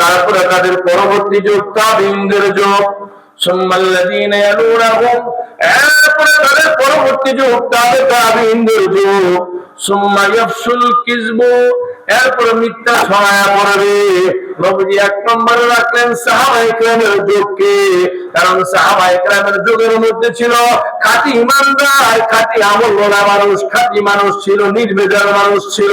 তারপরে তাদের পরবর্তী যুগ, তাবিনদের এরপরে তাদের পরবর্তী তাবে তাবিনদের সুম্মা ইয়াফসুল কিযবু মিথ্যা ছড়ায়া পড়বে। এক নম্বরে রাখলেন যুগকে। কারণ যুগের মধ্যে ছিল খাঁটি ইমানদার, খাঁটি আমল মানুষ, খাঁটি মানুষ ছিল, নির্বেজার মানুষ ছিল।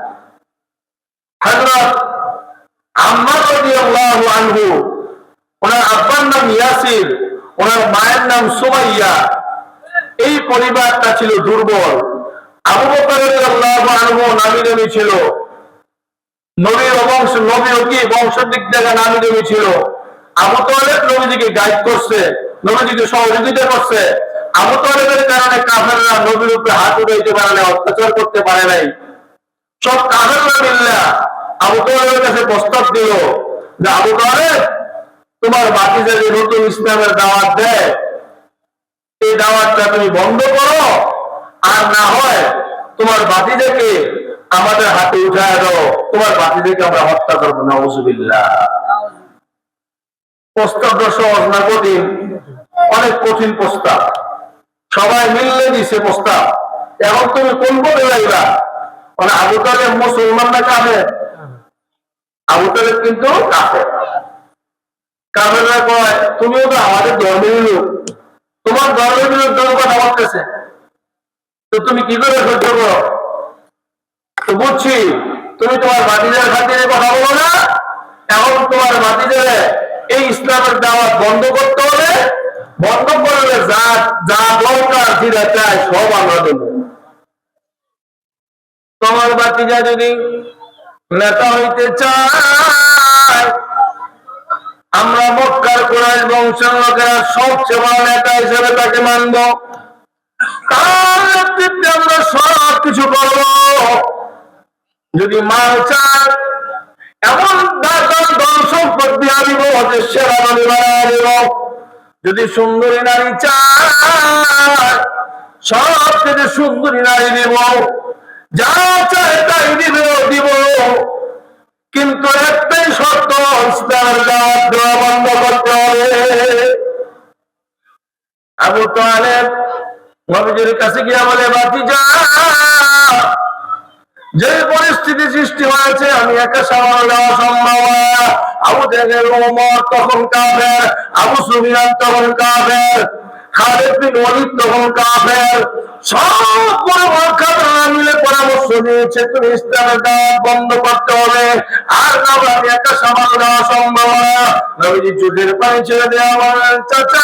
আম্মার রাদিয়াল্লাহু আনহু, ওনার আব্বার নাম ইয়াসির, ওনার মায়ের নাম সুমাইয়া। এই পরিবারটা ছিল দুর্বল। আবু বকর রাদিয়াল্লাহু আনহু নামি নামি ছিল। নবীর বংশ নবী কি বংশের দিক থেকে নামি দেবী ছিল? আবু তোয়ালেব নবীজিকে গাইড করছে, নবীজিকে সহযোগিতা করছে। আবু তোয়ালেবের কারণে কাফেররা নবীর উপরে হাত উঠাইতে পারে না অত্যাচার করতে পারে নাই। সব কাফেররা মিল্লা। আবু তোয়ালেবের কাছে প্রস্তাব দিল যে, আবু তোমার বাতিজা যে নতুন ইসলামের দাওয়াত দেয়, এই দাওয়াতটা তুমি বন্ধ করো। আর না হয় তোমার বাতিজাকে আমাদের হাতে উঠায় দাও। তোমার বাতিজাকে আমরা হত্যা করব না ওজুবিল্লাহ প্রস্তাবটা সহজ না, কঠিন। অনেক কঠিন প্রস্তাব। সবাই মিললে দিছে প্রস্তাব। এখন তুমি কোন বলে যাইবা? মানে আবু তালেব মুসলমান আবু কিন্তু কাফে কাফেররা কয়, তুমিও তো আমাদের ধর্মের লোক। তোমার ধর্মের বিরুদ্ধে কথা বলতেছে। তো তুমি কি করে সহ্য করো? তো বুঝছি, তুমি তোমার ভাতিজার খাতিরে কথা বলো না। এখন তোমার ভাতিজারে এই ইসলামের দাওয়াত বন্ধ করতে হবে। বন্ধ করলে যা যা দরকার যেটা চায় সব আমরা দেবো। তোমার ভাতিজা যদি নেতা হইতে চায় আমরা মক্কার কোরআন বংশের লোকেরা সবচেয়ে বড় নেতা হিসেবে তাকে মানব। তার নেতৃত্বে আমরা সব কিছু করব। যদি মাল চান এমন ধন সম্পদ দিয়া দিব যে সেরা নদী বানায় দিব। যদি সুন্দরী নারী চায়, সব থেকে সুন্দরী নারী দিব। কিন্তু একটাই শর্ত, ইসলামের দাওয়াত দেওয়া বন্ধ করতে হবে। আবু তালেব নবীজির কাছে গিয়া বলে বাতি যা যে পরিস্থিতি সৃষ্টি হয়েছে, আমি একা সামাল দেওয়া সম্ভব। আবু জেহেল ওমর তখন কাফের, আবু সুফিয়ান তখন কাফের। খালেদ বিন ওয়ালিদ তখন কাফের। সব বড় বড় কাফেররা মিলে পরামর্শ দিয়েছে, তুমি ইসলামের দাওয়াত বন্ধ করতে হবে। আর না আমি একা সামাল দেওয়া সম্ভব না। নবীজি চোখের পানি ছেড়ে দেওয়া চাচা!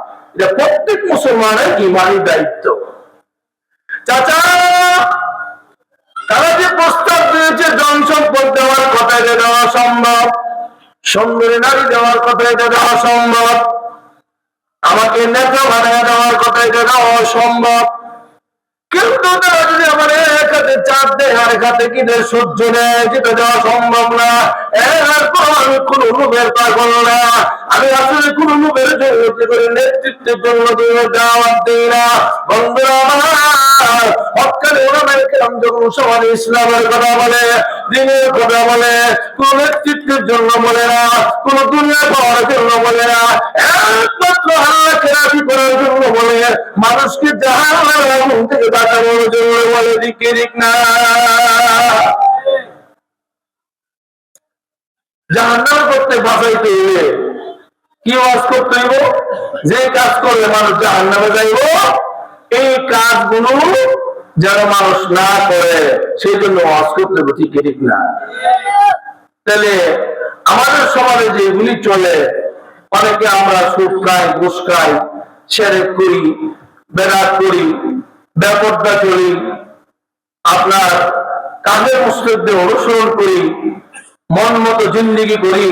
এটা প্রত্যেক মুসলমানের ইমানি দায়িত্ব। চাচা, তারা যে প্রস্তাব দিয়েছে জন সম্পদ দেওয়ার কথা এটা দেওয়া সম্ভব, সুন্দরী নারী দেওয়ার কথা এটা দেওয়া সম্ভব, আমাকে নেতা বানিয়ে দেওয়ার কথা এটা দেওয়া সম্ভব কিন্তু তারা যদি আমার এক হাতে চাপ দেয়, আর এক হাতে কি দেয় সহ্য নেয় যেটা দেওয়া সম্ভব না। না। আমি আসলে নেতৃত্বের জন্য ইসলামের কথা বলে, দিনের কথা বলে, কোন নেতৃত্বের জন্য বলে না, কোন দুনিয়া পাওয়ার জন্য বলে না, একমাত্র আল্লাহ কেরাফি করার জন্য বলে, মানুষকে আগুন থেকে বাঁচানোর জন্য বলে, দিকে দিক না। জাহান্নাম করতে বাঁচাইতে কি ওয়াজ করতে হইব? যে কাজ করলে মানুষ জাহান নামে যাইব। এই কাজগুলো যেন মানুষ না করে সেই জন্য ওয়াজ করতে হবে ঠিক ঠিক না? তাহলে আমাদের সমাজে যেগুলি চলে, অনেকে আমরা সুদ খাই, ঘুষ খাই, সেরেক করি বেড়াত করি ব্যাপকটা করি, আপনার কাজের মুসলিমদের অনুসরণ করি মন মতো জিন্দিগি করি।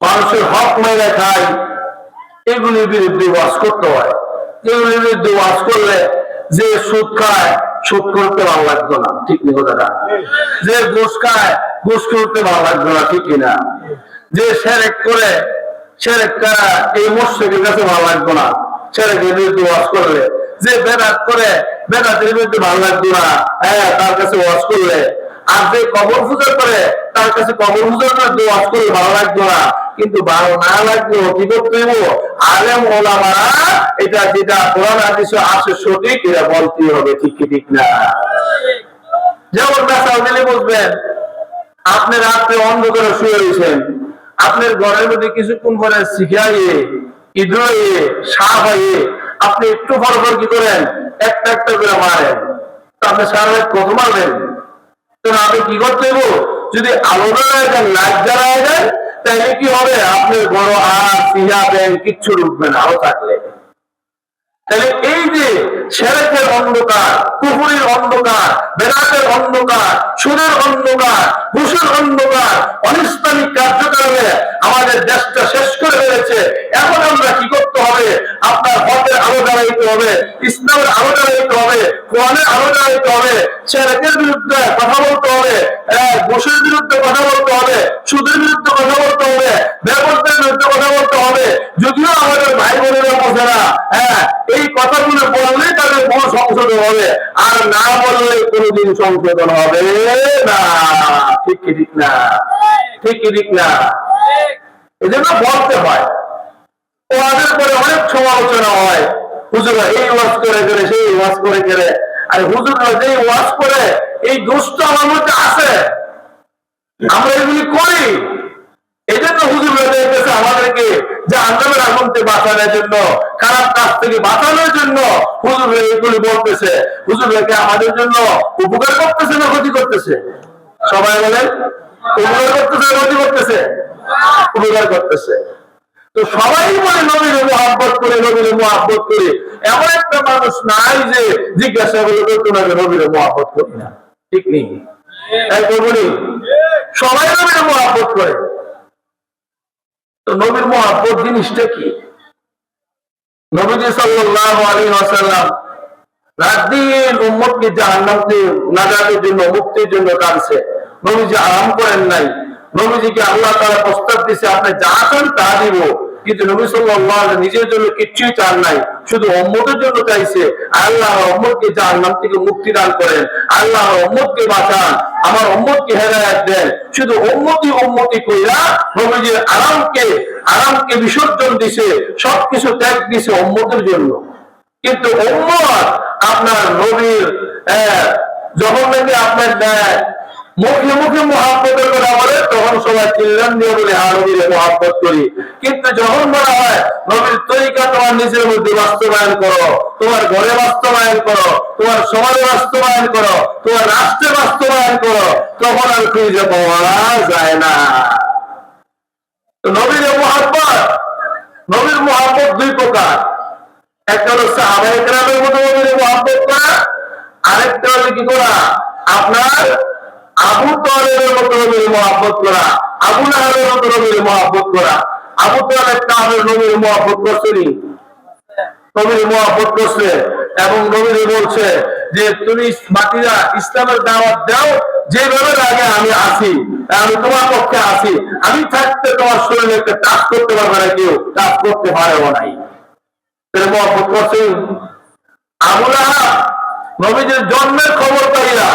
মানুষের হক মেরে খাই। এগুলির বিরুদ্ধে ওয়াজ করতে হয়। এগুলির বিরুদ্ধে ওয়াজ করলে যে সুদ খায়, সুদ করতে ভালো লাগতো না। ঠিক নেই কথাটা যে ঘুষ খায়, ঘুষ করতে ভালো লাগতো না। ঠিক কিনা যে সেরেক করে, সেরেক করা এই মসজিদের কাছে ভালো লাগতো না। সেরেকের বিরুদ্ধে ওয়াজ করলে, যে বেদাত করে, বেদাতের বিরুদ্ধে ভালো লাগতো না। হ্যাঁ তার কাছে ওয়াজ করলে আর যে কবর পূজা করে তার কাছে কবর পূজার বিরুদ্ধে ওয়াজ করলে ভালো লাগতো না। কিন্তু ভালো না লাগলেও কি করতে হইব? আলেম ওলামারা, এটা যেটা কোরআন হাদিসে আসে সঠিক, এটা বলতে হবে, ঠিক কি ঠিক না? যেমন বুঝবেন আপনি রাত্রে শুয়ে রয়েছেন। আপনার ঘরের মধ্যে কিছুক্ষণ পরে শিখাইয়ে ইদ্রয়ে সাপ হয়ে আপনি একটু পর কি করেন? একটা একটা করে মারেন। আপনি সারা কত মারবেন? আপনি কি করতে যদি দেন তাহলে কি হবে? আপনার বড় আর সিহা ব্যাংক কিচ্ছু ঢুকবে না, আরও থাকলে। তাহলে এই যে সেরেকের অন্ধকার, কুকুরের অন্ধকার, বেড়াতের অন্ধকার, সুদের অন্ধকার, ঘুষের অন্ধকার অনিষ্ঠানিক কার্যক্রমে আমাদের দেশটা শেষ করে ফেলেছে। এখন আমরা কি করতে হবে? আপনার হকের আলো জ্বালাইতে হবে, ইসলামের আলো জ্বালাইতে হবে, কোরআনের আলো জ্বালাইতে হবে সেরেকের বিরুদ্ধে কথা বলতে হবে ঘুষের বিরুদ্ধে কথা বলতে হবে, সুদের বিরুদ্ধে কথা বলতে হবে ব্যবস্থার বিরুদ্ধে কথা বলতে হবে। যদিও আমাদের ভাই বোনেরা বোঝে না হ্যাঁ এই কথাগুলো বললে তাদের কোনো সংশোধন হবে, আর না বললে কোনোদিন সংশোধন হবে না। ঠিক কি ঠিক না? ঠিক কি ঠিক না? এই জন্য বলতে হয়। অনেক সমালোচনা হয়। হুজুরা এই ওয়াজ করে করে সেই ওয়াজ করে করে আর যে ওয়াজ করে, এই দোষ তো আমার মধ্যে আছে। আমরা এগুলি করি। দেখতেছে আমাদেরকে যে বাঁচানোর জন্য, খারাপ কাজ থেকে বাঁচানোর জন্য হুজুর এগুলি বলতেছে। হুজুর রেখে আমাদের জন্য উপকার করতেছে না ক্ষতি করতেছে? সবাই বলেন, উপকার করতেছে না ক্ষতি করতেছে? উপকার করতেছে। তো সবাই বলে নবীর মহাব্বত করে, নবীর মহাব্বত করে। এমন একটা মানুষ নাই যে জিজ্ঞাসা করবে তোমাকে নবীর মহাব্বত করি না? ঠিক নেই। তাই করব নি? সবাই নবীর মহাব্বত করে। তো নবীর মহাব্বত জিনিসটা কি? নবীজি সাল্লাল্লাহু আলাইহি ওয়াসাল্লাম রাত দিন জাহান্নাম থেকে নাজাতের জন্য, মুক্তির জন্য কাঁদছে নবীজি আরাম করেন নাই। নবীজিকে আল্লাহ তাআলা প্রস্তাব দিছে আপনি যা চান তা দিব। কিন্তু নবী আলাইহি নিজের জন্য কিচ্ছুই চান নাই শুধু উম্মতের জন্য চাইছে। আল্লাহ উম্মতকে জাহান্নাম থেকে মুক্তি দান করেন আল্লাহ উম্মতকে বাঁচান আমার উম্মতকে হেদায়েত দেন। শুধু উম্মতি উম্মতি কইরা নবীজির আরামকে আরামকে বিসর্জন দিছে সবকিছু ত্যাগ দিছে উম্মতের জন্য। কিন্তু উম্মত আপনার নবীর যখন নাকি আপনার আহ, মুখে মুখে মহাব্বতের কথা বলে, তখন সবাই চিল্লান দিয়ে বলে হ্যাঁ নবীর মহাব্বত করি। কিন্তু যখন বলা হয়, নবীর তরিকা তোমার নিজের মধ্যে বাস্তবায়ন করো, তোমার ঘরে বাস্তবায়ন করো, তোমার সমাজে বাস্তবায়ন করো, তোমার রাষ্ট্রে বাস্তবায়ন করো, তখন আর খুঁজে পাওয়া যায় না। নবীর মহাব্বত নবীর মহাব্বত দুই প্রকার। একটা হলো সাহাবাই কেরামের মতো নবীর মহাব্বত করা, আরেকটা হলো কি করা? আপনার আবু তলের মতো নবীর মহাব্বত করা, আবু লাহাবের মতো নবীর মহাব্বত করা, আবু তলের কামের নবীর মহাব্বত করছেনি নবীর মহাব্বত করছে এবং নবীর বলছে যে, তুমি বাকিরা ইসলামের দাওয়াত দাও, যেভাবে আগে আমি আসি আমি তোমার পক্ষে আসি আমি থাকতে তোমার শরীরে একটা কাজ করতে পারবে না কেউ, কাজ করতে পারেও নাই। মহব্বত করছেন আবুল আহাব নবীদের জন্মের খবর পাইয়া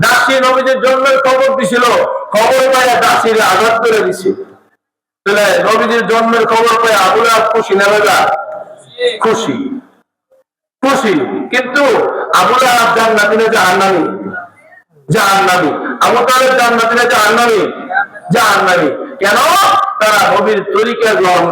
দাসী নবীদের জন্মের খবর দিছিল। খবর পাইয়া দাসীরা আঘাত করে দিছে। তাহলে নবীদের জন্মের খবর পাই আবুল খুশি না বেলা খুশি। খুশি। কিন্তু আবুল জান্নাতি না জাহান্নামী? জাহান্নামী। আবু তালেব জান্নাতি না জাহান্নামী? জাহান্নামী। কেন? তারা নবীর তরিকা গ্রহণ